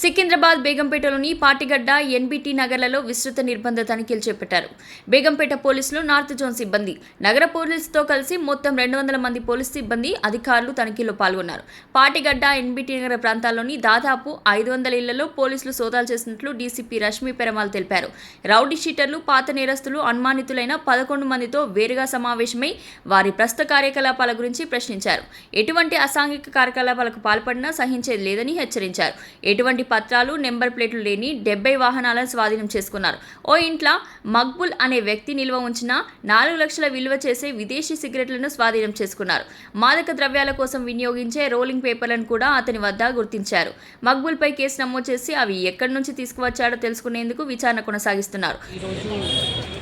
సికింద్రాబాద్ బేగంపేటలోని పాటిగడ్డ ఎన్బిటి నగర్లలో విస్తృత నిర్బంధ తనిఖీలు చేపట్టారు. బేగంపేట పోలీసులు నార్త్ జోన్ సిబ్బంది నగర పోలీసుతో కలిసి మొత్తం రెండు వందల మంది పోలీస్ సిబ్బంది అధికారులు తనిఖీలో పాల్గొన్నారు. పాటిగడ్డ ఎన్బిటి నగర ప్రాంతాల్లోని దాదాపు ఐదు వందల ఇళ్ళలో పోలీసులు సోదాలు చేసినట్లు డీసీపీ రష్మి పెరమాల్ తెలిపారు. రౌడీ షీటర్లు పాత నేరస్తులు అనుమానితులైన పదకొండు మందితో వేరుగా సమావేశమై వారి ప్రస్తుత కార్యకలాపాల గురించి ప్రశ్నించారు. ఎటువంటి అసాంఘిక కార్యకలాపాలకు పాల్పడినా సహించేది లేదని హెచ్చరించారు. ఎటువంటి పత్రాలు నెంబర్ ప్లేట్లు లేని డెబ్బై వాహనాలను స్వాధీనం చేసుకున్నారు. ఓ ఇంట్లో మక్బుల్ అనే వ్యక్తి నిల్వ ఉంచిన నాలుగు లక్షల విలువ చేసే విదేశీ సిగరెట్లను స్వాధీనం చేసుకున్నారు. మాదక ద్రవ్యాల కోసం వినియోగించే రోలింగ్ పేపర్లను కూడా అతని వద్ద గుర్తించారు. మక్బుల్పై కేసు నమోదు చేసి అవి ఎక్కడి నుంచి తీసుకువచ్చాడో తెలుసుకునేందుకు విచారణ కొనసాగిస్తున్నారు.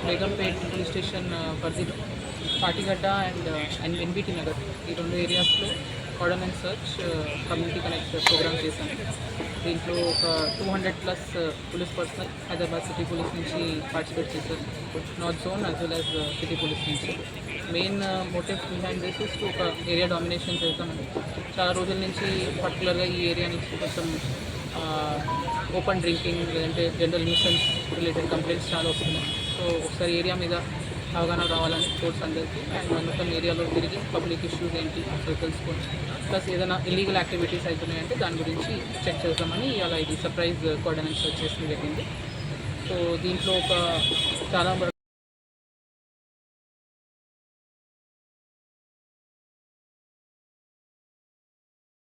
బేగంపేట్ పోలీస్ స్టేషన్ పరిధిలో. Patigadda and and NBT Nagar. ఈ రెండు ఏరియాస్లో and search community connect program చేశాను. దీంట్లో ఒక two hundred plus police personnel Hyderabad city police నుంచి పార్టిసిపేట్ చేశారు. North zone as well as city police నుంచి. Main motive behind this is ఒక ఏరియా డామినేషన్ చేస్తామండి చాలా రోజుల నుంచి పర్టికులర్గా ఈ ఏరియా నుంచి కొంచెం ఓపెన్ డ్రింకింగ్ లేదంటే జనరల్ న్యూసెన్స్ రిలేటెడ్ కంప్లైంట్స్ చాలా వస్తున్నాయి. సో ఒకసారి ఏరియా మీద అవగాహన రావాలని కోర్స్ అందరికీ. అండ్ మొత్తం ఏరియాలో తిరిగి పబ్లిక్ ఇష్యూస్ ఏంటి అసలు తెలుసుకొని ప్లస్ ఏదైనా ఇల్లీగల్ యాక్టివిటీస్ అవుతున్నాయంటే దాని గురించి చెక్ చేద్దామని ఇవాళ ఇది సర్ప్రైజ్ కోఆర్డినేట్స్ వచ్చేసి జరిగింది. సో దీంట్లో ఒక చాలా